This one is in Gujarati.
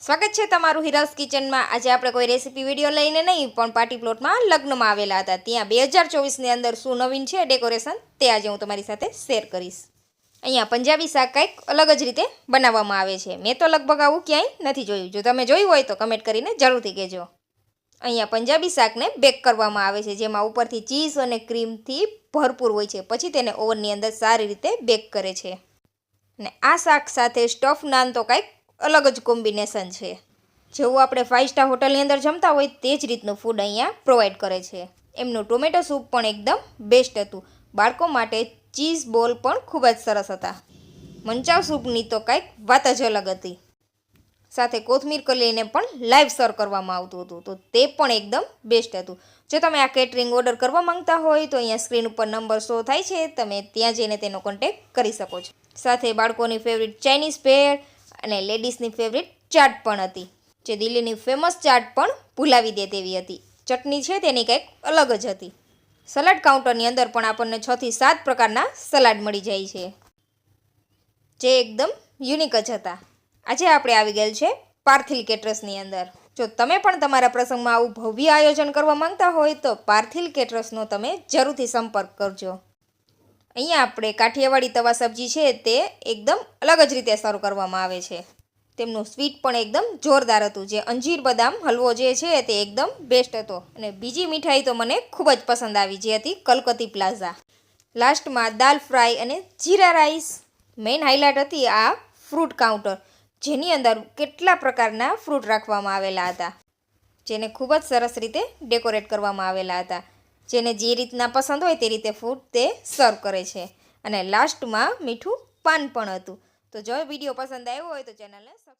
સ્વાગત છે તમારું હિરાસ કિચનમાં. આજે આપણે કોઈ રેસીપી વીડિયો લઈને નહીં, પણ પાર્ટી પ્લોટમાં લગ્નમાં આવેલા હતા. ત્યાં બે હજાર ચોવીસની અંદર શું નવીન છે ડેકોરેશન, તે આજે હું તમારી સાથે શેર કરીશ. અહીંયા પંજાબી શાક કંઈક અલગ જ રીતે બનાવવામાં આવે છે. મેં તો લગભગ આવું ક્યાંય નથી જોયું. જો તમે જોયું હોય તો કમેન્ટ કરીને જરૂરથી કહેજો. અહીંયા પંજાબી શાકને બેક કરવામાં આવે છે, જેમાં ઉપરથી ચીઝ અને ક્રીમથી ભરપૂર હોય છે. પછી તેને ઓવનની અંદર સારી રીતે બેક કરે છે. ને આ શાક સાથે સ્ટફ નાન તો કંઈક અલગ જ કોમ્બિનેશન છે. જેવું આપણે ફાઇવ સ્ટાર હોટલની અંદર જમતા હોય તે જ રીતનું ફૂડ અહીંયા પ્રોવાઈડ કરે છે. એમનું ટોમેટો સૂપ પણ એકદમ બેસ્ટ હતું. બાળકો માટે ચીઝ બોલ પણ ખૂબ જ સરસ હતા. મંચાવ સૂપની તો કંઈક વાત જ અલગ હતી. સાથે કોથમીર કલીને પણ લાઈવ સર્વ કરવામાં આવતું હતું. તો તે પણ એકદમ બેસ્ટ હતું. જો તમે આ કેટરિંગ ઓર્ડર કરવા માંગતા હોય તો અહીંયા સ્ક્રીન ઉપર નંબર શો થાય છે. તમે ત્યાં જઈને તેનો કોન્ટેક્ટ કરી શકો છો. સાથે બાળકોની ફેવરિટ ચાઇનીઝ ભેળ અને લેડીઝની ફેવરિટ ચાટ પણ હતી, જે દિલ્હીની ફેમસ ચાટ પણ ભૂલાવી દે તેવી હતી. ચટણી છે તેની કંઈક અલગ જ હતી. સલાડ કાઉન્ટરની અંદર પણ આપણને છથી સાત પ્રકારના સલાડ મળી જાય છે, જે એકદમ યુનિક જ હતા. આજે આપણે આવી ગયેલ છે પાર્થિલ કેટરસની અંદર. જો તમે પણ તમારા પ્રસંગમાં આવું ભવ્ય આયોજન કરવા માંગતા હોય તો પાર્થિલ કેટરસનો તમે જરૂરથી સંપર્ક કરજો. અહીંયા આપણે કાઠિયાવાડી તવા સબ્જી છે તે એકદમ અલગ જ રીતે સર્વ કરવામાં આવે છે. તેમનું સ્વીટ પણ એકદમ જોરદાર હતું. જે અંજીર બદામ હલવો જે છે તે એકદમ બેસ્ટ હતો. અને બીજી મીઠાઈ તો મને ખૂબ જ પસંદ આવી, જે હતી કલકત્તી પ્લાઝા. લાસ્ટમાં દાલ ફ્રાય અને જીરા રાઈસ. મેઇન હાઇલાઇટ હતી આ ફ્રૂટ કાઉન્ટર, જેની અંદર કેટલા પ્રકારના ફ્રૂટ રાખવામાં આવેલા હતા. જેને ખૂબ જ સરસ રીતે ડેકોરેટ કરવામાં આવેલા હતા. જેને જે રીતના પસંદ હોય તે રીતે ફૂડ તે સર્વ કરે છે. અને લાસ્ટમાં મીઠું પાન પણ હતું. તો જો વીડિયો પસંદ આવ્યો હોય તો ચેનલને સબસ્ક્રાઈબ